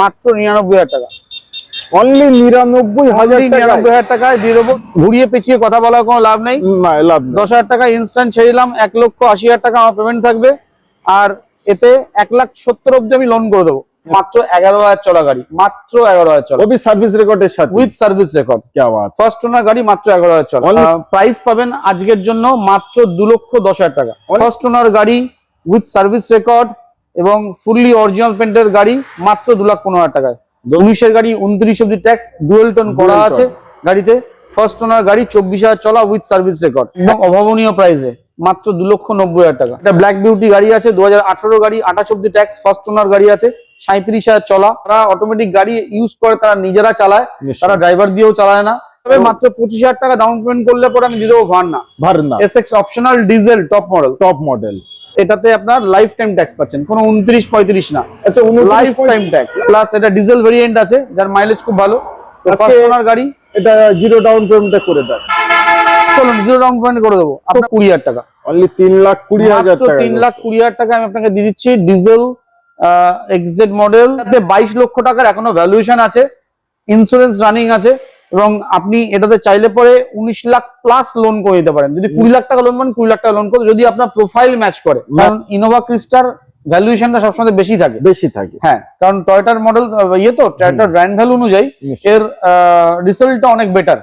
মাত্র নিরানব্বই হাজার টাকা। অনলি নিরানব্বই হাজার নিরানব্বই হাজার টাকায় দিয়ে দেবো। ঘুরিয়ে পেঁচিয়ে কথা বলার কোনো লাভ নেই। লাভ দশ হাজার টাকা ইনস্ট্যান্ট ছেড়েলাম এক লক্ষ আশি হাজার টাকা আমার পেমেন্ট থাকবে। আর এতে এক লাখ সত্তর অব্দি আমি লোন করে দেবো। মাত্র এগারো হাজার চলা গাড়ি। মাত্র এগারো হাজার চলা। উইথ সার্ভিস রেকর্ডের সাথে। With service record first owner গাড়ি মাত্র এগারো হাজার চলা। প্রাইস পাবেন আজকের জন্য মাত্র দু লক্ষ দশ হাজার টাকা। ফার্স্ট ওনার গাড়ি উইথ সার্ভিস রেকর্ড এবং ফুললি অরিজিনাল পেন্টের গাড়ি মাত্র দু লাখ পনেরো হাজার টাকায়। উনিশের গাড়ি উনত্রিশ অব্দি ট্যাক্স ডুয়েল টন করা আছে গাড়িতে। ফার্স্ট ওনার গাড়ি চব্বিশ হাজার চলা উইথ সার্ভিস রেকর্ড একদম অভাবনীয় প্রাইসে মাত্র দু লক্ষ নব্বই হাজার টাকা। এটা ব্ল্যাক বিউটি গাড়ি আছে দু হাজার আঠারো গাড়ি আঠাশ অব্দি ট্যাক্স ফার্স্ট ওনার গাড়ি আছে সাঁত্রিশ হাজার চলা। তারা অটোমেটিক গাড়ি ইউজ করে তারা নিজেরা চালায়। তারা ড্রাইভার দিয়েও চালায় না। তবে মাত্র পঁচিশ হাজার টাকা ডাউন পেমেন্ট করলে পরে আমি দিয়ে দেবো Verna Verna S X optional diesel top model top model এটাতে আপনার লাইফ টাইম ট্যাক্স পাচ্ছেন। কোনো উনত্রিশ পঁয়ত্রিশ না। লাইফ টাইম ট্যাক্স প্লাস এটা ডিজেল ভেরিয়েন্ট আছে যার মাইলেজ খুব ভালো। ওনার গাড়ি। এটা জিরো ডাউন পেমেন্ট করে দেন চলুন জিরো ডাউন পেমেন্ট করে দেবো। আপনার কুড়ি হাজার টাকা। অনলি তিন লাখ কুড়ি হাজার তিন লাখ কুড়ি হাজার টাকা আমি আপনাকে দিয়ে দিচ্ছি। ডিজেল এক্সজেড মডেল বাইশ লক্ষ টাকার এখনও ভ্যালুয়েশন আছে। ইন্স্যুরেন্স রানিং আছে। এবং আপনি এটাতে চাইলে পরে উনিশ লাখ প্লাস লোন করে দিতে পারেন। যদি কুড়ি লাখ টাকা লোন পান কুড়ি লাখ টাকা লোন করে যদি আপনার প্রোফাইল ম্যাচ করে। কারণ ইনোভা ক্রিস্টার ভ্যালুয়েশনটা সবসময় বেশি থাকে। বেশি থাকে। হ্যাঁ কারণ টয়টার মডেল ইয়ে তো টয়টার ব্র্যান্ড ভ্যালু অনুযায়ী এর রেজাল্টটা অনেক বেটার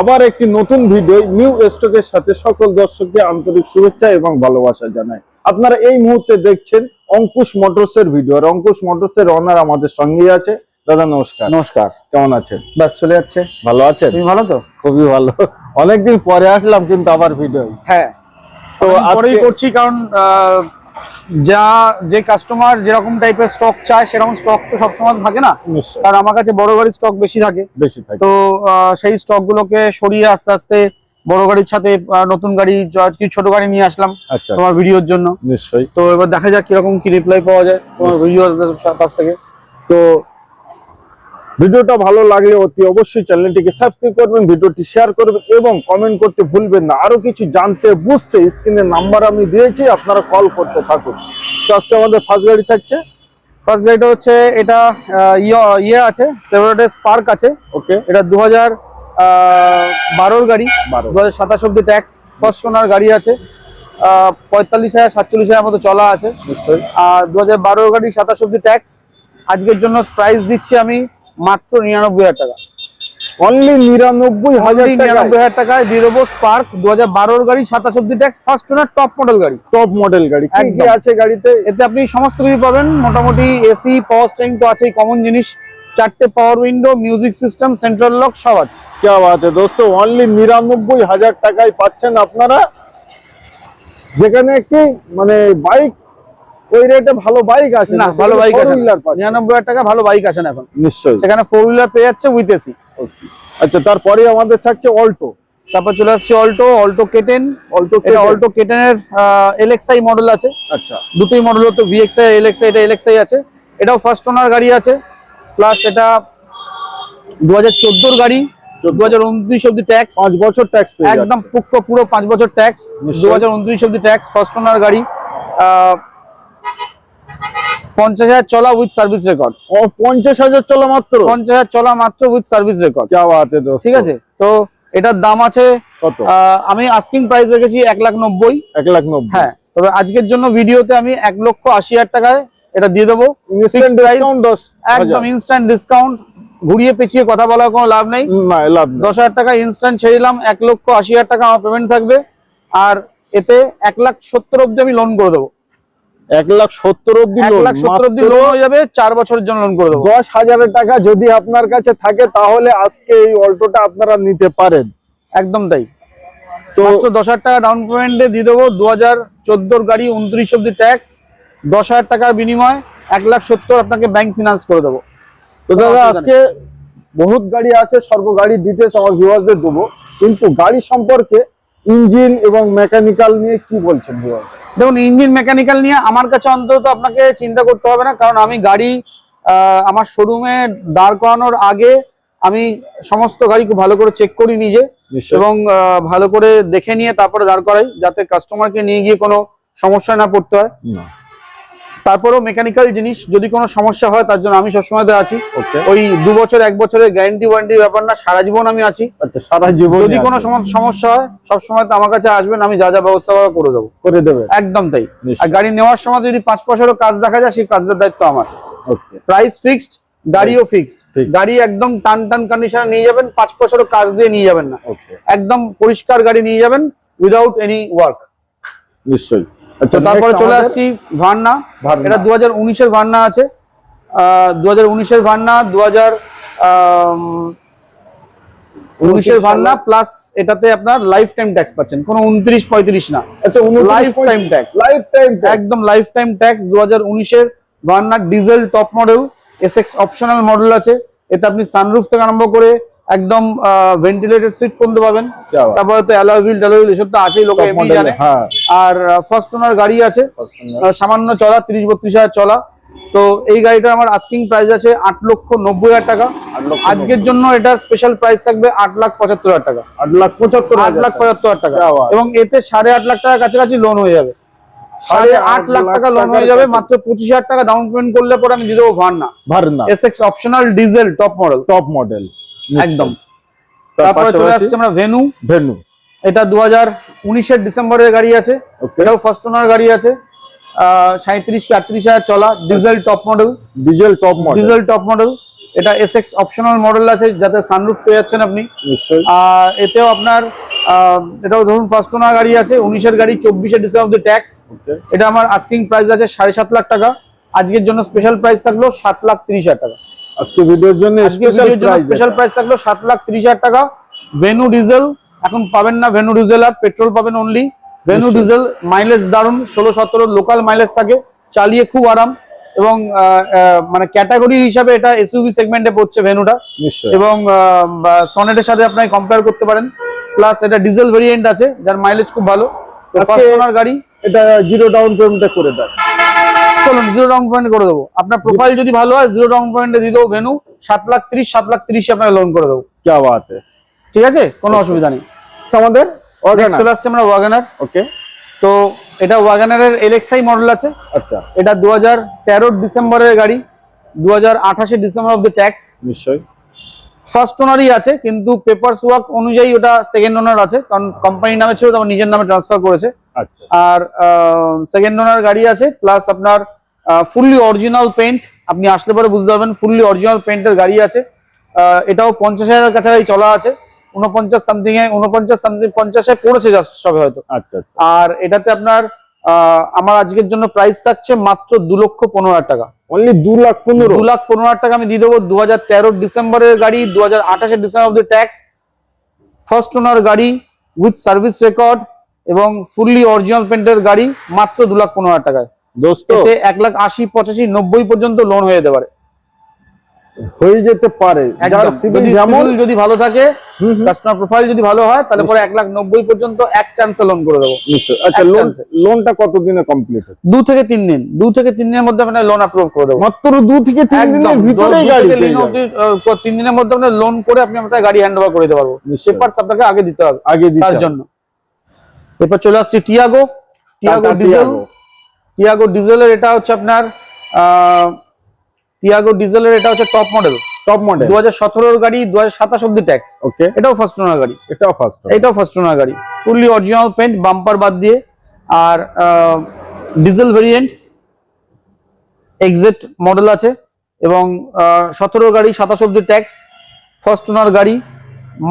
আবার একটি নতুন ভিডিও নিউ স্টকের সাথে সকল দর্শককে আন্তরিক শুভেচ্ছা এবং ভালোবাসা জানাই। আপনারা এই মুহূর্তে দেখছেন অঙ্কুশ মোটরস এর ভিডিও আর অঙ্কুশ মোটরস এর অনার আমাদের সঙ্গেই আছে। দাদা নমস্কার। নমস্কার। কেমন আছেন? বাস চলে যাচ্ছে। ভালো আছেন? তুমি ভালো তো? খুবই ভালো। অনেকদিন পরে আসলাম কিন্তু আবার ভিডিও হ্যাঁ। তো পরেই করছি কারণ যা যে কাস্টমার যেরকম টাইপের স্টক চায় সেরকম স্টক তো সবসময় থাকে না। কারণ আমার কাছে বড় গাড়ির স্টক বেশি থাকে। বেশি থাকে। তো সেই স্টক গুলোকে সরিয়ে আস্তে আস্তে বড় গাড়ির সাথে নতুন গাড়ি ছোট গাড়ি নিয়ে আসলাম আচ্ছা। তোমার ভিডিওর জন্য। নিশ্চয়ই। তো এবার দেখা যাক কীরকম কি রিপ্লাই পাওয়া যায় তোমার ভিডিও কাছ থেকে। তো ভিডিওটা ভালো লাগলে অতি অবশ্যই চ্যানেলটিকে সাবস্ক্রাইব করবেন ভিডিওটি শেয়ার করবেন এবং কমেন্ট করতে ভুলবেন না। আরও কিছু জানতে বুঝতে স্ক্রিনের নাম্বার আমি দিয়েছি আপনারা কল করতে থাকুন। তো আজকে আমাদের ফার্স্ট গাড়ি থাকছে। ফার্স্ট গাড়িটা হচ্ছে এটা ইয়ে- ইয়ে আছে সেভেরোটে স্পার্ক আছে। ওকে এটা দু হাজার বারোর গাড়ি। দু হাজার সাতাশ অব্দি ট্যাক্স ফার্স্ট ওনার গাড়ি আছে। পঁয়তাল্লিশ হাজার সাতচল্লিশ হাজার মতো চলা আছে। নিশ্চয়ই। আর দু হাজার বারোর গাড়ি সাতাশ অব্দি ট্যাক্স আজকের জন্য প্রাইস দিচ্ছি আমি মাত্র নিরানব্বই হাজার টাকা। অনলি নিরানব্বই হাজার নিরানব্বই হাজার টাকায় দিয়ে স্পার্ক দু হাজার বারোর গাড়ি সাতাশ অব্দি tax first owner top model গাড়ি। টপ মডেল গাড়ি একই আছে গাড়িতে এতে আপনি সমস্ত কিছু পাবেন। মোটামুটি এসি পাওয়ার স্ট্রিং তো আছেই কমন জিনিস। চারটে power window music system central lock সব আছে। কে আছে। দোস্ত অনলি নিরানব্বই হাজার টাকায় পাচ্ছেন আপনারা। যেখানে কি মানে বাইক ওই রেটে ভালো বাইক আছে না ভালো বাইক আছে হুইলার হাজার টাকা ভালো বাইক আছে না এখন। নিশ্চয়ই। সেখানে ফোর হুইলার পেয়ে যাচ্ছে উইথ এসি. আচ্ছা তারপরে আমাদের থাকছে অল্টো তারপর চলে আসছে Alto Alto K ten Alto Alto কেটেনের LXI model আছে। আচ্ছা। দুটোই মডেল হতো ভিএক্সআই এলএক্সআই এটা এলএক্সআই আছে। এটাও ফার্স্ট ওনার গাড়ি আছে। প্লাস এটা দু হাজার চোদ্দোর গাড়ি। দু হাজার উনত্রিশ অব্দি ট্যাক্স পাঁচ বছর ট্যাক্স একদম পুক্ষ পুরো পাঁচ বছর ট্যাক্স নিশ্চয়ই। দু হাজার উনত্রিশ অব্দি ট্যাক্স ফার্স্ট ওনার গাড়ি। পঞ্চাশ হাজার চলা উইথ সার্ভিস রেকর্ড পঞ্চাশ হাজার চলা মাত্র? পঞ্চাশ হাজার চলা মাত্র উইথ সার্ভিস রেকর্ড ঠিক আছে? তো এটার দাম আছে কত? আমি আস্কিং প্রাইস রেখেছি এক লাখ নব্বই। এক লাখ নব্বই। হ্যাঁ তবে আজকের জন্য ভিডিওতে আমি এক লক্ষ আশি হাজার টাকায় এটা দিয়ে দেবো। একদম ইনস্ট্যান্ট ডিসকাউন্ট ঘুরিয়ে পেঁচিয়ে কথা বলার কোনো লাভ নেই। দশ হাজার টাকা ইনস্ট্যান্ট ছেড়ে এক লক্ষ আশি হাজার টাকা আমার পেমেন্ট থাকবে। আর এতে এক লাখ সত্তর অব্দি আমি লোন করে দেবো। এক লাখ সত্তর অব্দি এক loan, লাখ সত্তর অব্দি লোন হয়ে যাবে চার বছরের জন্য লোন করে দেবো। দশ হাজারের টাকা যদি আপনার কাছে থাকে তাহলে আজকে এই অল্টোটা আপনারা নিতে পারেন। একদম তাই। তো দশ হাজার টাকা ডাউন পেমেন্টে দিয়ে দেবো দু হাজার চোদ্দোর গাড়ি উনত্রিশ অব্দি ট্যাক্স দশ হাজার টাকার বিনিময় এক লাখ সত্তর আপনাকে ব্যাংক ফিনান্স করে দেবো। তো দাদা আজকে বহুত গাড়ি আছে সর্ব গাড়ির ডিটেলস আমার ভিউয়ারদের দেবো। কিন্তু গাড়ি সম্পর্কে ইঞ্জিন এবং মেকানিক্যাল নিয়ে কি বলছেন ভিউয়ার দেখুন ইঞ্জিন মেকানিক্যাল নিয়ে আমার কাছে অন্তত আপনাকে চিন্তা করতে হবে না কারণ আমি গাড়ি আহ, আমার শোরুমে দাঁড় করানোর আগে আমি সমস্ত গাড়ি খুব ভালো করে চেক করি নিজে এবং ভালো করে দেখে নিয়ে তারপরে দাঁড় করাই যাতে কাস্টমারকে নিয়ে গিয়ে কোনো সমস্যায় না পড়তে হয়। তারপরেও মেকানিক্যাল জিনিস যদি কোনো সমস্যা হয় তার জন্য আমি সবসময় তো আছি। ওই দু বছর এক বছরের গ্যারান্টি ওয়ারেন্টির ব্যাপার না সারা জীবন আমি আছি। আচ্ছা সারা জীবন যদি কোনো সম- সমস্যা হয় সবসময় তো আমার কাছে আসবেন আমি যা যা ব্যবস্থা করে দেবো। করে দেবে একদম তাই। আর গাড়ি নেওয়ার সময় যদি পাঁচ পয়সারও কাজ দেখা যায় সেই কাজের দায়িত্ব আমার। ওকে প্রাইস ফিক্সড গাড়িও ফিক্সড গাড়ি একদম টান টান কন্ডিশনে নিয়ে যাবেন পাঁচ পয়সারও কাজ দিয়ে নিয়ে যাবেন না। একদম পরিষ্কার গাড়ি নিয়ে যাবেন উইদাউট এনি ওয়ার্ক নিশ্চয়ই। তো আচ্ছা তারপরে চলে আসছি ভান্না। এটা দু হাজার উনিশের ভান্না আছে। দু হাজার উনিশের ভান্না দু হাজার উনিশের ভান্না প্লাস এটাতে আপনার লাইফ টাইম ট্যাক্স পাচ্ছেন। কোনো উনত্রিশ পঁয়ত্রিশ না। Life time tax life time একদম লাইফ টাইম ট্যাক্স দু হাজার উনিশের diesel top model S X optional model আছে। এতে আপনি সানরুফ থেকে আরম্ভ করে একদম ভেন্টিলেটেড সিট পর্যন্ত পাবেন। তারপরে তো অ্যালাভিল ট্যালাভিল এসব তো আছেই লোক এমনি জানে। আর ফার্স্ট ওনার গাড়ি আছে। সামান্য চলা তিরিশ বত্রিশ হাজার চলা। তো এই গাড়িটা আমার আস্কিং প্রাইস আছে আট লক্ষ নব্বই হাজার টাকা। আজকের জন্য এটা স্পেশাল প্রাইস থাকবে আট লাখ পঁচাত্তর হাজার টাকা। আট লাখ পঁচাত্তর আট লাখ পঁচাত্তর হাজার টাকা। এবং এতে সাড়ে আট লাখ টাকা কাছাকাছি লোন হয়ে যাবে। সাড়ে আট লাখ টাকা লোন হয়ে যাবে মাত্র পঁচিশ হাজার টাকা ডাউন পেমেন্ট করলে পরে আমি দিয়ে দেবো Verna Verna S X optional diesel top model top model একদম। তারপরে চলে আসছে আমরা ভেনু ভেনু এটা দু হাজার উনিশের ডিসেম্বরের গাড়ি আছে। এটাও ফার্স্ট ওনার গাড়ি আছে। সাঁত্রিশ কি আটত্রিশ হাজার চলা। Diesel top model diesel top model diesel top model এটা এস এক্স অপশনাল মডেল আছে যাতে সানরুফ পেয়ে যাচ্ছেন আপনি। আর এতেও আপনার এটাও ধরুন ফার্স্ট ওনার গাড়ি আছে উনিশের গাড়ি চব্বিশে ডিসেম্বর অব্দি ট্যাক্স এটা আমার আস্কিং প্রাইস আছে সাড়ে সাত লাখ টাকা। আজকের জন্য স্পেশাল প্রাইস থাকল সাত লাখ তিরিশ হাজার টাকা। আজকে ভিডিওর জন্য স্পেশাল জন্য প্রাইস স্পেশাল প্রাইস থাকল সাত লাখ তিরিশ হাজার টাকা। ভেনু ডিজেল এখন পাবেন না ভেনু ডিজেল আর পেট্রোল পাবেন অনলি ভেনু ডিজেল মাইলেজ দারুণ ষোলো সতেরো লোকাল মাইলেজ থাকে চালিয়ে খুব আরাম। এবং মানে ক্যাটাগরি হিসাবে এটা এসইউভি সেগমেন্টে পড়ছে ভেনুটা এবং সনেটের সাথে আপনি কম্পেয়ার করতে পারেন। প্লাস এটা ডিজেল ভেরিয়েন্ট আছে যার মাইলেজ খুব ভালো। গাড়ি। এটা জিরো ডাউন পেমেন্টে করে দেয়। চলুন জিরো ডাউন পেমেন্ট করে দেবো। আপনার প্রোফাইল যদি ভালো হয় জিরো ডাউন পেমেন্টে দিয়ে দেবো ভেনু সাত লাখ তিরিশ সাত লাখ ত্রিশ আপনাকে লোন করে দেবো। কি বাত ঠিক আছে? কোনো অসুবিধা নেই। আমাদের চলে আসছে আমরা ওয়াগানার ওকে তো এটা মডেল আছে। আচ্ছা। এটা ডিসেম্বরের গাড়ি ডিসেম্বর দ্য ট্যাক্স নিশ্চয়ই। ফার্স্ট ওনারই আছে কিন্তু পেপারস ওয়ার্ক অনুযায়ী ওটা সেকেন্ড ওনার আছে কারণ কোম্পানির নামে ছিল তারপর নিজের নামে ট্রান্সফার করেছে। আচ্ছা। আর সেকেন্ড ওনার গাড়ি আছে প্লাস আপনার ফুললি অরিজিনাল পেন্ট আপনি আসলে পরে বুঝতে পারবেন ফুললি অরিজিনাল পেন্টের গাড়ি আছে। এটাও পঞ্চাশ হাজারের কাছাকাছি চলা আছে উনপঞ্চাশ সামথিং এ উনপঞ্চাশ সামথিং পঞ্চাশে পড়েছে জাস্ট সবে হয়তো। আচ্ছা আচ্ছা। আর এটাতে আপনার আমার আজকের জন্য প্রাইস থাকছে মাত্র দু লক্ষ পনেরো হাজার টাকা। অনলি দু লাখ পনেরো? দু লাখ পনেরো হাজার টাকা আমি দিয়ে দেবো। দু হাজার তেরোর ডিসেম্বরের গাড়ি দু হাজার আঠাশের December the tax first owner গাড়ি উইথ সার্ভিস রেকর্ড এবং ফুললি অরিজিনাল পেন্টের গাড়ি মাত্র দু লাখ পনেরো হাজার টাকায়। দোস্ত। এক লাখ আশি পঁচাশি নব্বই পর্যন্ত লোন হয়ে যেতে পারে। হয়ে যেতে পারে। যেমন যদি ভালো থাকে কাস্টমার প্রোফাইল যদি ভালো হয় তাহলে পরে এক লাখ নব্বই পর্যন্ত এক চান্সে লোন করে দেবো। নিশ্চয়ই। আচ্ছা লোন। লোনটা কতদিনে কমপ্লিট হচ্ছে? দু থেকে তিন দিন। দু থেকে তিন দিনের মধ্যে আপনার লোন অ্যাপ্রুভ করে দেবো। মাত্র দু থেকে তিন দিনের ভিতরেই গাড়ি তিন আহ, দিনের মধ্যে আপনার লোন করে আপনি আপনার গাড়ি হ্যান্ড ওভার করে দিতে পারব। পেপারস আপনাকে আগে দিতে হবে আগে দিতে তার জন্য। এরপর চলে আসছি Tiago Tiago diesel Tiago. Tiago ডিজেলের এটা হচ্ছে আপনার টিয়াগো ডিজেলের এটা হচ্ছে টপ মডেল টপ মডেল দু হাজার সতেরোর গাড়ি দু হাজার সাতাশ অব্দি ট্যাক্স ওকে এটাও ফার্স্ট ওনার গাড়ি। এটাও ফার্স্ট এটাও ফার্স্ট ওনার গাড়ি। ফুললি অরিজিনাল পেন্ট বাম্পার বাদ দিয়ে। আর ডিজেল ভেরিয়েন্ট এক্সিট মডেল আছে। এবং সতেরো গাড়ি সাতাশ অব্দি ট্যাক্স ফার্স্ট ওনার গাড়ি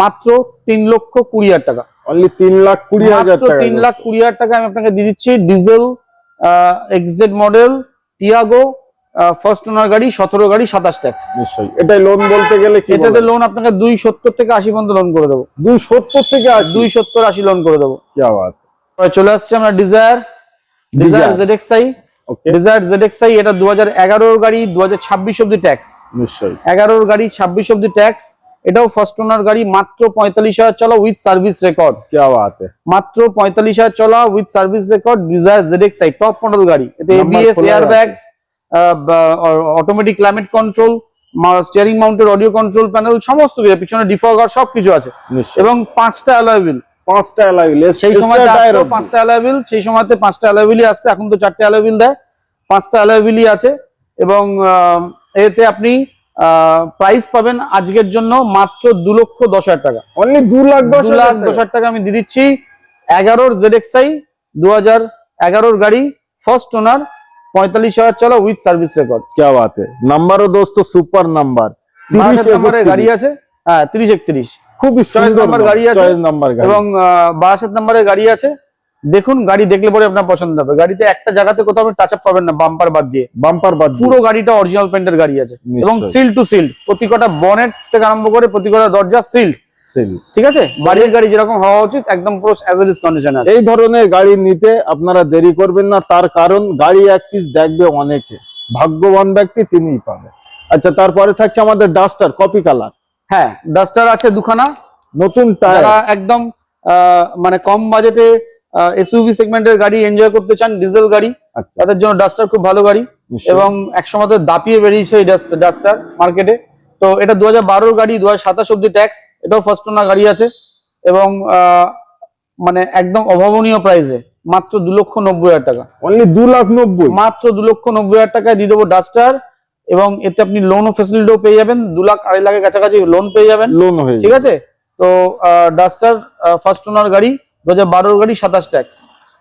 মাত্র তিন লক্ষ কুড়ি হাজার টাকা। অনলি তিন লাখ কুড়ি হাজার মাত্র টাকা। তিন লাখ কুড়ি হাজার টাকা আমি আপনাকে দিয়ে দিচ্ছি। Diesel XT model Tiago first owner গাড়ি সতেরো গাড়ি সাতাশ ট্যাক্স নিশ্চয়ই। এটাই লোন বলতে গেলে কি এটাতে লোন আপনাকে দুই সত্তর থেকে আশি পর্যন্ত লোন করে দেবো। দুই সত্তর থেকে দুই সত্তর আশি লোন করে দেবো। চলে আসছে আমরা Dzire Dzire ZXI Dzire ZXI এটা দু হাজার এগারোর গাড়ি দু হাজার ছাব্বিশ অব্দি ট্যাক্স নিশ্চয়ই। এগারোর গাড়ি ছাব্বিশ অব্দি ট্যাক্স এটাও ফার্স্ট ওনার গাড়ি মাত্র পঁয়তাল্লিশ হাজার চলা উইথ সার্ভিস রেকর্ড মাত্র পঁয়তাল্লিশ হাজার চলা with service record Dzire ZXI top model গাড়ি। এতে Number ABS air bags automatic climate control steering মাউন্টের audio control panel সমস্ত কিছু পিছনে ডিফগার সবকিছু আছে। এবং পাঁচটা অ্যালয়েবিল পাঁচটা সেই সময় পাঁচটা সেই সময়তে পাঁচটা আসতো এখন তো চারটে দেয়। পাঁচটা আছে এবং এতে আপনি প্রাইস পাবেন আজকের জন্য মাত্র দু লক্ষ দশ হাজার টাকা। অনলি দু লাখ দশ লাখ দশ হাজার টাকা আমি দিয়ে দিচ্ছি। এগারোর জেড এক্সআই দু হাজার এগারোর গাড়ি ফার্স্ট ওনার পঁয়তাল্লিশ হাজার চলো উইথ সার্ভিস রেকর্ড क्या बात है। नंबर दोस्तों सुपर গাড়ি আছে? হ্যাঁ তিরিশ একত্রিশ। খুব নাম্বার গাড়ি আছে এবং বারাসাত নাম্বারের গাড়ি আছে। দেখুন গাড়ি দেখলে পরে আপনার পছন্দ হবে। গাড়িতে একটা জায়গাতে কোথাও আপনি টাচ আপ পাবেন না বাম্পার বাদ দিয়ে। বাম্পার বাদ পুরো গাড়িটা অরিজিনাল পেন্টের গাড়ি আছে। এবং সিল টু সিল প্রতি কটা বনেট থেকে আরম্ভ করে প্রতি কটা দরজা সিল্ড সেল। ঠিক আছে? বাড়ির গাড়ি যেরকম হওয়া উচিত একদম পুরো অ্যাজ ইজ কন্ডিশন আছে। এই ধরনের গাড়ি নিতে আপনারা দেরি করবেন না তার কারণ গাড়ি এক পিস দেখবে অনেকে। ভাগ্যবান ব্যক্তি তিনিই পাবে আচ্ছা তারপরে থাকছে আমাদের ডাস্টার কপি কালার হ্যাঁ ডাস্টার আছে দুখানা। নতুন টায়ার একদম মানে কম বাজেটে এসইউভি সেগমেন্টের গাড়ি এনজয় করতে চান ডিজেল গাড়ি আচ্ছা। তাদের জন্য ডাস্টার খুব ভালো গাড়ি। এবং একসময় দাপিয়ে বেরিয়েছে এই ডাস্টার মার্কেটে তো এটা দু হাজার বারোর গাড়ি দু হাজার সাতাশ অব্দি ট্যাক্স এটাও ফার্স্ট ওনার গাড়ি আছে। এবং মানে একদম অভাবনীয় প্রাইসে মাত্র দু লক্ষ নব্বই হাজার টাকা। অনলি দু লাখ নব্বই? মাত্র দু লক্ষ নব্বই হাজার টাকায় দিয়ে দেবো ডাস্টার এবং এতে আপনি লোনও ফেসিলিটিও পেয়ে যাবেন দু লাখ আড়াই লাখের কাছাকাছি লোন পেয়ে যাবেন। লোন হয়ে ঠিক আছে? তো ডাস্টার ফার্স্ট ওনার গাড়ি দু হাজার বারোর গাড়ি সাতাশ ট্যাক্স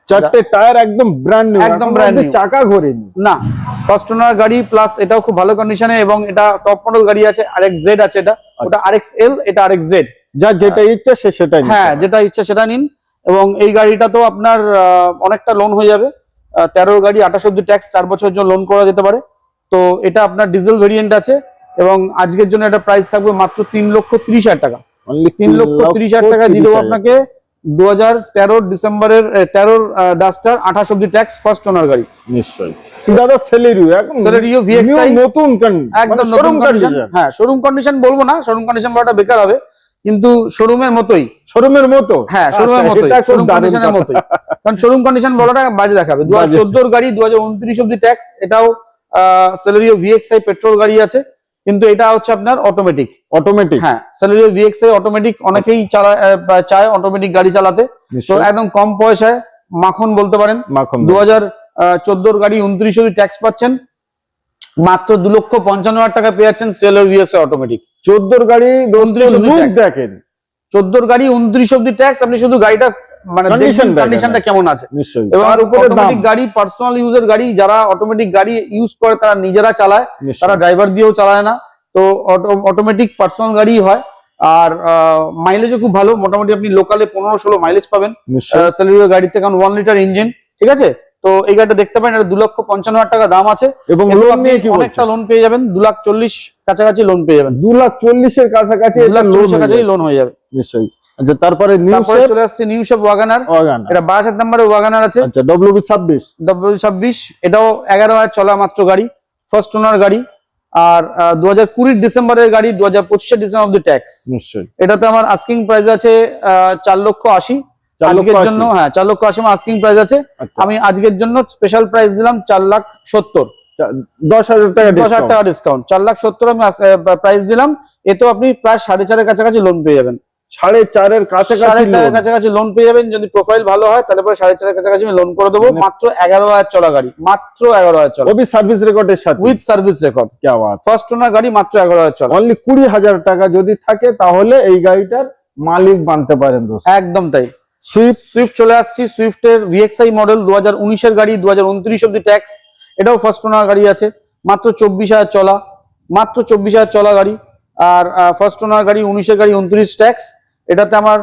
চারটে টায়ার একদম ব্র্যান্ড নিউ একদম ব্র্যান্ড চাকা ঘোরেনি। না। ফার্স্ট ওনার গাড়ি প্লাস এটাও খুব ভালো কন্ডিশনে এবং এটা টপ মডেল গাড়ি আছে আরএক্স জেড আছে এটা। ওটা আরএক্স এল এটা আরএক্স জেড যার যেটা ইচ্ছা সে সেটাই হ্যাঁ যেটা ইচ্ছা সেটা নিন। এবং এই গাড়িটা তো আপনার অনেকটা লোন হয়ে যাবে। তেরো গাড়ি আঠাশ অব্দি ট্যাক্স চার বছরের জন্য লোন করা যেতে পারে। তো এটা আপনার ডিজেল ভেরিয়েন্ট আছে এবং আজকের জন্য এটা প্রাইস থাকবে মাত্র তিন লক্ষ ত্রিশ হাজার টাকা। তিন লক্ষ ত্রিশ হাজার টাকা দিয়ে দেবো আপনাকে দু ডিসেম্বরের তেরোর ডাস্টার আঠাশ অব্দি ট্যাক্স ফার্স্ট ওনার গাড়ি। নিশ্চয়ই। দাদা সেলেরিও Celerio VXI new নতুন একদম মানে নতুন showroom কন্ডিশন হ্যাঁ শোরুম কন্ডিশন বলব না শোরুম কন্ডিশন বলাটা বেকার হবে কিন্তু শোরুমের মতোই। শোরুমের মতো? হ্যাঁ শোরুমের আচ্ছা, মতোই শোরুম কন্ডিশনের মতোই। কারণ শোরুম কন্ডিশন বলাটা বাজে দেখাবে। দু হাজার বাজে। চোদ্দোর গাড়ি দু হাজার উনত্রিশ অব্দি ট্যাক্স এটাও সেলেরিও ভিএক্সআই পেট্রোল গাড়ি আছে কিন্তু এটা হচ্ছে আপনার অটোমেটিক অটোমেটিক হ্যাঁ সেলেরিও ভিএক্সআই অটোমেটিক অনেকেই চায় অটোমেটিক গাড়ি চালাতে। তো একদম কম পয়সায় মাখন বলতে পারেন। মাখন দু হাজার চোদ্দোর গাড়ি উনত্রিশ অব্দি ট্যাক্স পাচ্ছেন। মাত্র দু লক্ষ পঞ্চান্ন হাজার টাকা পেয়ে যাচ্ছেন সেলের ভিএসআই অটোমেটিক চোদ্দোর গাড়ি লুক দেখেন। চোদ্দোর গাড়ি উনত্রিশ অব্দি ট্যাক্স আপনি শুধু গাড়িটা মানে কন্ডিশনটা কেমন আছে। এবং অটোমেটিক গাড়ি পার্সোনাল ইউজের গাড়ি যারা অটোমেটিক গাড়ি ইউজ করে তারা নিজেরা চালায়। তারা ড্রাইভার দিয়েও চালায় না। তো অটোমেটিক পার্সোনাল গাড়ি হয়। আর মাইলেজও খুব ভালো। মোটামুটি আপনি লোকালে পনেরো ষোলো মাইলেজ পাবেন। সেলেরিও গাড়িতে কারণ ওয়ান লিটার ইঞ্জিন ঠিক আছে? তো এই গাড়িটা দেখতে পারেন এটা দু লক্ষ পঞ্চান্ন হাজার টাকা দাম আছে। এবং লোন আপনি নিয়ে কি অনেকটা লোন পেয়ে যাবেন দু লাখ চল্লিশ কাছাকাছি লোন পেয়ে যাবেন। দু লাখ চল্লিশের কাছাকাছি দু লাখ চল্লিশের কাছাকাছি। লোন হয়ে যাবে। নিশ্চয়ই। আচ্ছা তারপরে তারপরে চলে আসছে নিউ শেপ ওয়াগানার আছে। আচ্ছা ডব্লিউবি ছাব্বিশ। ছাব্বিশ এটাও এগারো হাজার চলা মাত্র গাড়ি ফার্স্ট ওনার গাড়ি। আর দু হাজার কুড়ির ডিসেম্বরের গাড়ি দু হাজার পঁচিশের ডিসেম্বর অব্দি ট্যাক্স নিশ্চয়ই। এটাতে আমার আস্কিং প্রাইস আছে চার লক্ষ আশি। আজকের জন্য হ্যাঁ চার আস্কিং আছে। আচ্ছা। আমি আজকের জন্য স্পেশাল প্রাইস দিলাম চার লাখ সত্তর। দশ হাজার টাকা দশ হাজার টাকা ডিসকাউন্ট চার লাখ সত্তর আমি প্রাইস দিলাম। এতে আপনি প্রায় সাড়ে চারের কাছাকাছি লোন পেয়ে যাবেন। সাড়ে চারের যদি প্রোফাইল ভালো হয় তাহলে পরে সাড়ে কাছাকাছি আমি লোন করে দেবো। মানে মাত্র এগারো হাজার চলা গাড়ি। মাত্র এগারো হাজার সার্ভিস উইথ সার্ভিস রেকর্ড গাড়ি মাত্র এগারো হাজার চলা। অনলি কুড়ি হাজার টাকা যদি থাকে তাহলে এই গাড়িটার মালিক বানতে পারেন একদম তাই। সুইফট সুইফট চলে আসছি। সুইফটের ভিএক্সআই মডেল দু হাজার উনিশের গাড়ি দু হাজার উনত্রিশ অব্দি ট্যাক্স এটাও ফার্স্ট ওনার গাড়ি আছে। মাত্র চব্বিশ হাজার চলা। মাত্র চব্বিশ হাজার চলা গাড়ি। আর ফার্স্ট ওনার গাড়ি উনিশের গাড়ি উনত্রিশ ট্যাক্স এটাতে আমার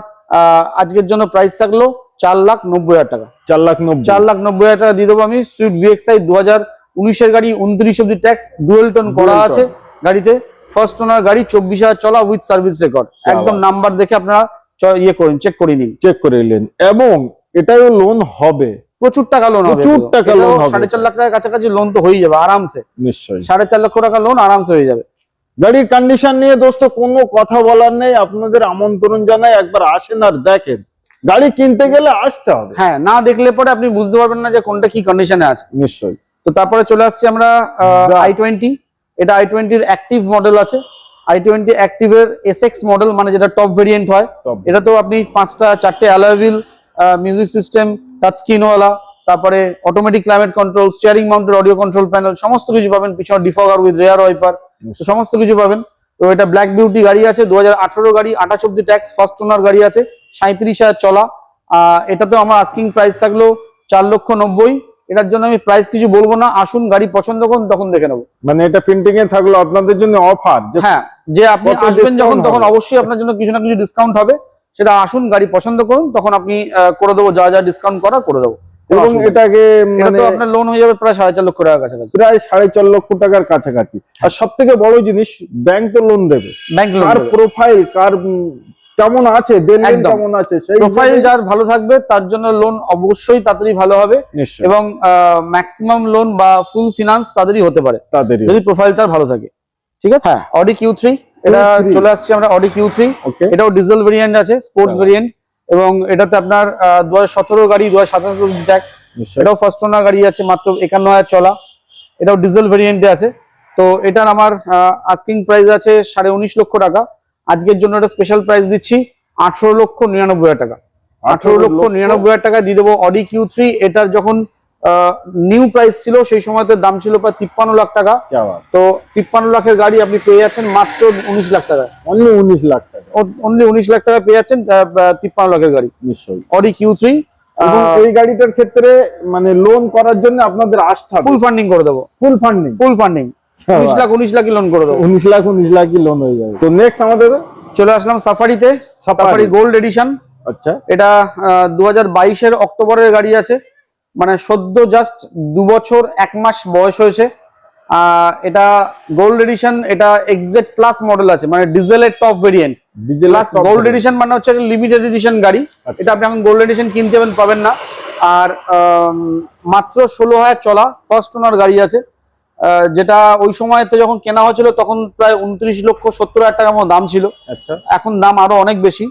আজকের জন্য প্রাইস থাকল চার লাখ নব্বই হাজার টাকা। চার লাখ নব্বই। চার লাখ নব্বই হাজার টাকা দিয়ে দেবো আমি। সুইফট ভিএক্সআই দু হাজার উনিশের গাড়ি উনত্রিশ অব্দি ট্যাক্স ডুয়েল টোন করা আছে গাড়িতে। ফার্স্ট ওনার গাড়ি চব্বিশ হাজার চলা উইথ সার্ভিস রেকর্ড একদম নাম্বার দেখে আপনারা ইয়ে করুন চেক করে নিন। চেক করে নিলেন। এবং এটাও লোন হবে। প্রচুর টাকা লোন হবে প্রচুর টাকা লোন হবে। সাড়ে চার লাখ টাকার কাছাকাছি লোন তো হয়ে যাবে আরামসে। নিশ্চয়ই। সাড়ে চার লক্ষ টাকা লোন আরামসে হয়ে যাবে। গাড়ির কন্ডিশন নিয়ে দোস্ত কোনো কথা বলার নেই। আপনাদের আমন্ত্রণ জানাই একবার আসেন আর দেখেন। গাড়ি কিনতে গেলে আসতে হবে। হ্যাঁ না দেখলে পরে আপনি বুঝতে পারবেন না যে কোনটা কি কন্ডিশনে আছে। নিশ্চয়ই। তো তারপরে চলে আসছি আমরা। আই টোয়েন্টি এটা আই টোয়েন্টির অ্যাক্টিভ মডেল আছে। আই টোয়েন্টি অ্যাক্টিভের এসএক্স মডেল মানে যেটা টপ ভেরিয়েন্ট হয়। এটা তো আপনি পাঁচটা চারটে alloy wheel music system touch স্ক্রিনওয়ালা তারপরে automatic climate control steering mounted audio control panel সমস্ত কিছু পাবেন পিছনে ডিফগার উইথ রেয়ার ওয়াইপার সমস্ত কিছু পাবেন। তো এটা ব্ল্যাক বিউটি গাড়ি আছে দু হাজার আঠারো গাড়ি আঠাশ অব্দি ট্যাক্স ফার্স্ট ওনার গাড়ি আছে সাঁত্রিশ হাজার চলা। আহ, এটাতেও আমার আস্কিং প্রাইস থাকল চার লক্ষ নব্বই। এটার জন্য আমি প্রাইস কিছু বলব না আসুন গাড়ি পছন্দ করুন তখন দেখে নেব। মানে এটা প্রিন্টিং এ থাকল আপনাদের জন্য অফার হ্যাঁ। যে আপনি আসবেন যখন তখন অবশ্যই আপনার জন্য কিছু না কিছু ডিসকাউন্ট হবে। সেটা আসুন গাড়ি পছন্দ করুন তখন আপনি করে দেবো যা যা ডিসকাউন্ট করা করে দেবো। এবং এটাকে মানে আপনার লোন হয়ে যাবে প্রায় সাড়ে চার লক্ষ টাকার কাছাকাছি। প্রায় সাড়ে চার লক্ষ টাকার কাছাকাছি। আর সব থেকে বড় জিনিস ব্যাংক তো লোন দেবে। ব্যাংক কার প্রোফাইল কার কেমন আছে কেমন আছে সেই প্রোফাইল যার ভালো থাকবে তার জন্য লোন অবশ্যই তাড়াতাড়ি ভালো হবে। এবং ম্যাক্সিমাম লোন বা ফুল ফিনান্স তাদেরই হতে পারে। তাদেরই যদি প্রোফাইল তার ভালো থাকে। ঠিক আছে? অডি কিউ থ্রি এটা চলে আসছে আমরা অডি কিউ থ্রি এটাও ডিজেল ভেরিয়েন্ট আছে স্পোর্টস হ্যাঁ। ভেরিয়েন্ট এবং এটাতে আপনার দু হাজার সতেরো গাড়ি দু হাজার সাতাশ ট্যাক্স এটাও ফার্স্ট ওনার গাড়ি আছে মাত্র একান্ন হাজার চলা। এটাও ডিজেল ভেরিয়েন্টে আছে। তো এটার আমার আস্কিং প্রাইস আছে সাড়ে উনিশ লক্ষ টাকা। আজকের জন্য এটা স্পেশাল প্রাইস দিচ্ছি আঠারো লক্ষ নিরানব্বই হাজার টাকা। আঠারো লক্ষ নিরানব্বই হাজার টাকা দিয়ে দেবো অডি কিউ থ্রি এটার যখন নিউ প্রাইস ছিল সেই সময়তে দাম ছিল প্রায় তিপ্পান্ন লাখ টাকা। তো তিপ্পান্ন লাখের গাড়ি আপনি পেয়ে যাচ্ছেন মাত্র উনিশ লাখ টাকা অনলি উনিশ লাখ টাকা। অনলি উনিশ লাখ টাকা পেয়ে যাচ্ছেন তিপ্পান্ন লাখের গাড়ি। নিশ্চয়ই। অডি কিউ থ্রি এই গাড়িটার ক্ষেত্রে মানে লোন করার জন্য আপনাদের আসতে ফুল ফান্ডিং করে দেবো। ফুল ফান্ডিং ফুল ফান্ডিং উনিশ লাখ উনিশ লাখই লোন করে দেবো। উনিশ লাখ উনিশ লাখই লোন হয়ে যাবে। তো নেক্সট আমাদের চলে আসলাম সাফারিতে সাফারি গোল্ড এডিশন আচ্ছা। এটা দু হাজার বাইশের অক্টোবরের গাড়ি আছে। মানে সদ্য জাস্ট দু বছর এক মাস বয়স হয়েছে। এটা গোল্ড এডিশন এটা এক্সেট প্লাস মডেল আছে মানে ডিজেলের top variant diesel gold edition মানে হচ্ছে লিমিটেড এডিশন গাড়ি। আচ্ছা। এটা আপনি এখন গোল্ড এডিশন কিনতে পাবেন পাবেন না। আর মাত্র ষোলো হাজার চলা ফার্স্ট ওনার গাড়ি আছে। যেটা ওই সময়তে যখন কেনা হয়েছিল তখন প্রায় উনত্রিশ লক্ষ সত্তর হাজার টাকার মতো দাম ছিল। আচ্ছা। এখন দাম আরও অনেক বেশি।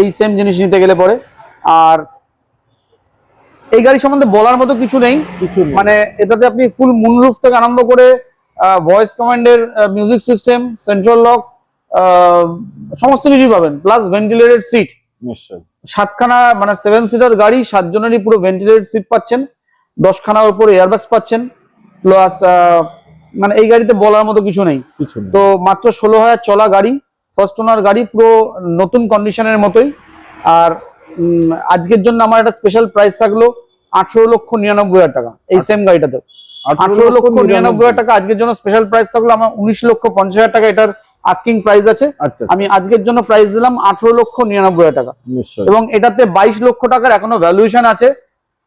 এই সেম জিনিস নিতে গেলে পরে। আর এই গাড়ি সম্বন্ধে বলার মতো কিছু নেই। কিছু মানে এটাতে আপনি ফুল মুনরুফ থেকে আরম্ভ করে ভয়েস কমান্ডের মিউজিক সিস্টেম সেন্ট্রাল লক সমস্ত কিছুই পাবেন প্লাস ভেন্টিলেটেড সিট সাতখানা মানে সেভেন সিটার গাড়ি সাতজনেরই পুরো ভেন্টিলেটেড সিট পাচ্ছেন দশখানার উপরে এয়ারব্যাগস পাচ্ছেন প্লাস মানে এই গাড়িতে বলার মতো কিছু নেই। তো মাত্র ষোলো হাজার চলা গাড়ি ফার্স্ট ওনার গাড়ি পুরো নতুন কন্ডিশনের মতোই। আর আজকের জন্য আমার একটা স্পেশাল প্রাইস থাকল আঠারো লক্ষ নিরানব্বই হাজার টাকা। এই সেম গাড়িটাতে আঠারো লক্ষ নিরানব্বই হাজার টাকা আজকের জন্য স্পেশাল প্রাইস থাকল আমার উনিশ লক্ষ পঞ্চাশ হাজার টাকা এটার আস্কিং প্রাইস আছে। আচ্ছা। আমি আজকের জন্য প্রাইস দিলাম আঠারো লক্ষ নিরানব্বই হাজার টাকা। এবং এটাতে বাইশ লক্ষ টাকার এখনও ভ্যালুয়েশন আছে।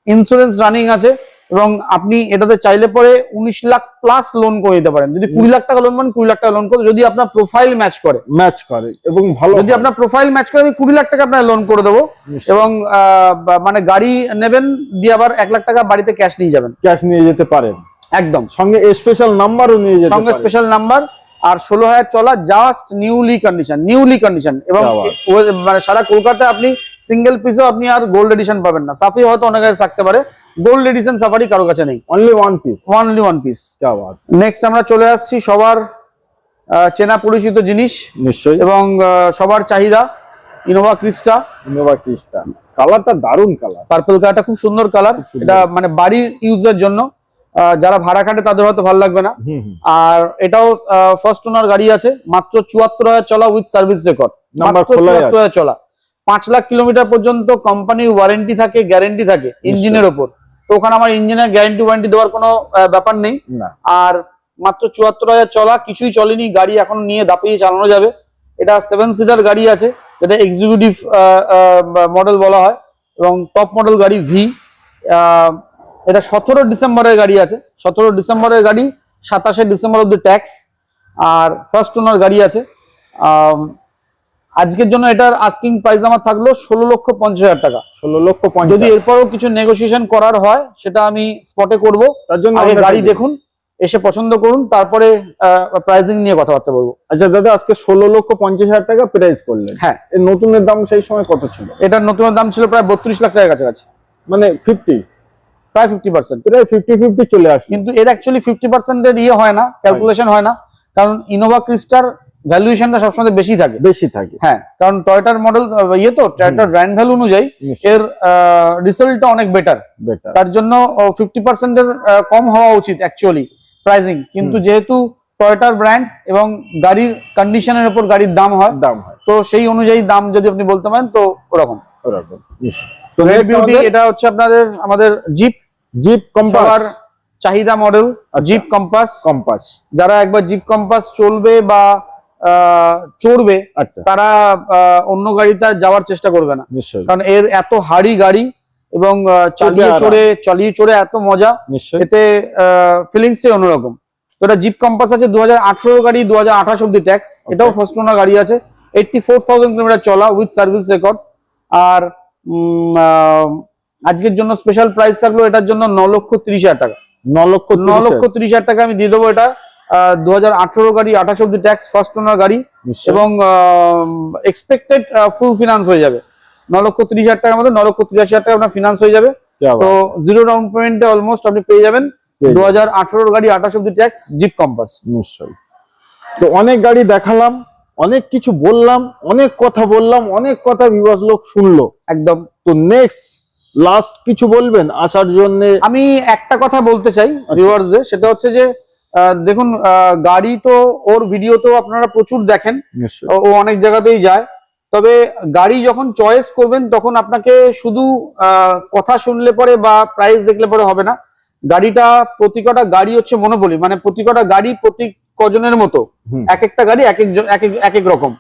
ইন্স্যুরেন্স রানিং আছে। এবং আপনি এটাতে চাইলে পরে উনিশ লাখ প্লাস লোন করে দিতে পারেন। যদি কুড়ি লাখ টাকা লোন পান মানে কুড়ি লাখ টাকা লোন করে যদি আপনার প্রোফাইল ম্যাচ করে। ম্যাচ করে এবং ভালো যদি আপনার প্রোফাইল ম্যাচ করে আমি কুড়ি লাখ টাকা আপনার লোন করে দেবো। এবং মানে গাড়ি নেবেন দিয়ে আবার এক লাখ টাকা বাড়িতে ক্যাশ নিয়ে যাবেন। ক্যাশ নিয়ে যেতে পারেন। একদম। সঙ্গে স্পেশাল নাম্বারও নিয়ে যেতে সঙ্গে স্পেশাল নাম্বার আর ষোলো হাজার চলা just newly condition newly condition এবং মানে সারা কলকাতায় আপনি সিঙ্গেল পিসও আপনি আর গোল্ড এডিশন পাবেন না। সাফি হয়তো অনেক থাকতে পারে। গোল্ড এডিশন সাফারি কারও কাছে নেই। Only one piece only one piece next আমরা চলে আসছি সবার চেনা পরিচিত জিনিস নিশ্চয়ই। এবং সবার চাহিদা ইনোভা ক্রিস্টা ইনোভা ক্রিস্টা কালারটা দারুণ কালার পার্পল কালারটা খুব সুন্দর কালার এটা মানে বাড়ির ইউজের জন্য যারা ভাড়া খাটে তাদের হয়তো ভালো লাগবে না। আর এটাও ফার্স্ট ওনার গাড়ি আছে মাত্র চুয়াত্তর হাজার চলা উইথ সার্ভিস রেকর্ড চুয়াত্তর হাজার চলা। পাঁচ লাখ কিলোমিটার পর্যন্ত কোম্পানির ওয়ারেন্টি থাকে গ্যারেন্টি থাকে ইঞ্জিনের ওপর। তো ওখানে আমার ইঞ্জিনের গ্যারেন্টি ওয়ারেন্টি দেওয়ার কোনো ব্যাপার নেই। আর মাত্র চুয়াত্তর হাজার চলা কিছুই চলেনি গাড়ি এখন নিয়ে দাপিয়ে চালানো যাবে। এটা সেভেন সিটার গাড়ি আছে যেটা এক্সিকিউটিভ মডেল বলা হয় এবং টপ মডেল গাড়ি ভি এটা সতেরো ডিসেম্বরের গাড়ি আছে সতেরো ডিসেম্বরের গাড়ি সাতাশে ডিসেম্বর অব অব্দি ট্যাক্স আর ফার্স্ট ওনার গাড়ি আছে আজকের জন্য এটার আস্কিং প্রাইস আমার থাকল ষোলো লক্ষ পঞ্চাশ হাজার টাকা। ষোলো লক্ষ যদি এরপরও কিছু নেগোসিয়েশন করার হয় সেটা আমি স্পটে করব। তার জন্য আগে গাড়ি দেখুন এসে পছন্দ করুন তারপরে প্রাইসিং নিয়ে কথাবার্তা বলব। আচ্ছা দাদা আজকে ষোলো লক্ষ পঞ্চাশ হাজার টাকা প্রাইস করলেন। হ্যাঁ। এর নতুনের দাম সেই সময় কত ছিল? এটার নতুনের দাম ছিল প্রায় বত্রিশ লাখ টাকার কাছাকাছি। মানে ফিফটি প্রায় ফিফটি পার্সেন্ট প্রায় ফিফটি ফিফটি চলে আসে কিন্তু এর অ্যাকচুয়ালি ফিফটি পার্সেন্টের ইয়ে হয় না ক্যালকুলেশন হয় না। কারণ ইনোভা ক্রিস্টার ভ্যালুয়েশনটা সবসময় বেশি থাকে। বেশি থাকে। হ্যাঁ কারণ টয়টার মডেল ইয়ে তো টয়টার ব্র্যান্ড ভ্যালু অনুযায়ী এর রিসেলটা অনেক বেটার বেটার তার জন্য ফিফটি পার্সেন্টের কম হওয়া উচিত অ্যাকচুয়ালি প্রাইসিং কিন্তু যেহেতু টয়টার ব্র্যান্ড এবং গাড়ির কন্ডিশনের উপর গাড়ির দাম হয় দাম হয়। তো সেই অনুযায়ী দাম যদি আপনি বলতে পারেন তো ওরকম। ওরকম। তো বিউটি এটা হচ্ছে আপনাদের আমাদের জিপ জিপ কম্পাস চাহিদা মডেল। জিপ কম্পাস কম্পাস যারা একবার জিপ কম্পাস চলবে বা চড়বে আচ্ছা। তারা অন্য গাড়িতে যাওয়ার চেষ্টা করবে না। কারণ এর এত হাড়ি গাড়ি এবং চালিয়ে। চড়ে চালিয়ে চড়ে এত মজা এতে ফিলিংসই অন্যরকম। তো এটা জিপ কম্পাস আছে দু হাজার আঠারো গাড়ি দু হাজার আঠাশ অব্দি ট্যাক্স এটাও ফার্স্ট ওনার গাড়ি আছে। এইটটি ফোর থাউজেন্ড কিলোমিটার চলা উইথ সার্ভিস রেকর্ড আর আজকের জন্য স্পেশাল প্রাইস থাকল এটার জন্য ন লক্ষ তিরিশ হাজার টাকা। ন লক্ষ ন লক্ষ তিরিশ হাজার টাকা আমি দিয়ে দেবো এটা। দু হাজার আঠারো গাড়ি আঠাশ অব্দি ট্যাক্স ফার্স্ট ওনার গাড়ি এবং এক্সপেক্টেড ফুল ফিনান্স হয়ে যাবে। ন লক্ষ তিরিশ হাজার টাকার মধ্যে ন লক্ষ তিরাশি হাজার টাকা আপনার ফিনান্স হয়ে যাবে। তো জিরো ডাউন পেমেন্টে অলমোস্ট আপনি পেয়ে যাবেন। দু হাজার গাড়ি আঠাশ অব্দি ট্যাক্স জিপ কম্পাস নিশ্চয়ই। তো অনেক গাড়ি দেখালাম অনেক কিছু বললাম অনেক কথা বললাম অনেক কথা বিবাস লোক শুনলো। একদম। তো নেক্সট লাস্ট কিছু বলবেন আসার জন্য? আমি একটা কথা বলতে চাই ভিউয়ার্সে সেটা হচ্ছে যে দেখুন গাড়ি তো ওর ভিডিও তো আপনারা প্রচুর দেখেন। ও অনেক জায়গাতেই যায়। তবে গাড়ি যখন চয়েস করবেন তখন আপনাকে শুধু কথা শুনলে পরে বা প্রাইস দেখলে পরে হবে না। গাড়িটা প্রতি কটা গাড়ি হচ্ছে মনোবলি মানে প্রতি কটা গাড়ি প্রতি কজনের মতো। এক একটা গাড়ি এক একজন এক এক- এক এক রকম।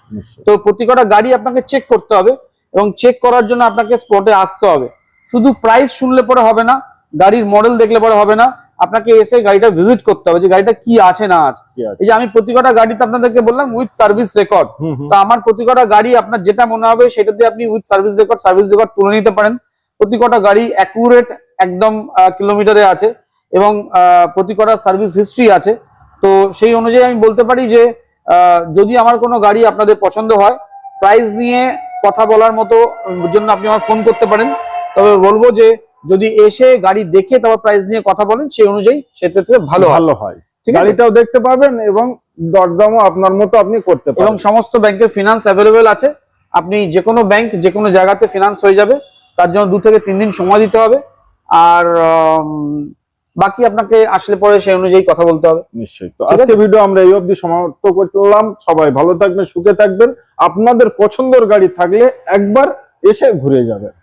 তো প্রতি কটা গাড়ি আপনাকে চেক করতে হবে এবং চেক করার জন্য আপনাকে স্পটে আসতে হবে। শুধু প্রাইস শুনলে পরে হবে না গাড়ির মডেল দেখলে পরে হবে না। আপনাকে এসে গাড়িটা ভিজিট করতে হবে যে গাড়িটা কি আছে না আছে? এই যে আমি প্রতি কটা গাড়িতে আপনাদেরকে বললাম উইথ সার্ভিস রেকর্ড তো আমার প্রতি কটা গাড়ি আপনার যেটা মনে হবে সেটা দিয়ে আপনি with service record service record তুলে নিতে পারেন। প্রতি কটা গাড়ি অ্যাকুরেট একদম কিলোমিটারে আছে এবং প্রতি কটা সার্ভিস হিস্ট্রি আছে। তো সেই অনুযায়ী আমি বলতে পারি যে যদি আমার কোনো গাড়ি আপনাদের পছন্দ হয় প্রাইস নিয়ে কথা বলার মতো জন্য আপনি আমার ফোন করতে পারেন। তবে বলব যে যদি এসে গাড়ি দেখে তারপর প্রাইস নিয়ে কথা বলেন সেই অনুযায়ী সেক্ষেত্রে ভালো ভালো হয়। গাড়িটাও দেখতে পাবেন এবং দরদামও আপনার মতো আপনি করতে পারেন এবং সমস্ত ব্যাংকের ফিনান্স অ্যাভেলেবেল আছে। আপনি যে কোনো ব্যাংক যে কোনো জায়গাতে ফিনান্স হয়ে যাবে তার জন্য দু থেকে তিন দিন সময় দিতে হবে। আর বাকি আপনাকে আসলে পরে সেই অনুযায়ী কথা বলতে হবে। নিশ্চয়ই। তো আজকে ভিডিও আমরা এই অবধি সমাপ্ত করলাম। সবাই ভালো থাকবেন সুখে থাকবেন। আপনাদের পছন্দের গাড়ি থাকলে একবার এসে ঘুরে যাবেন।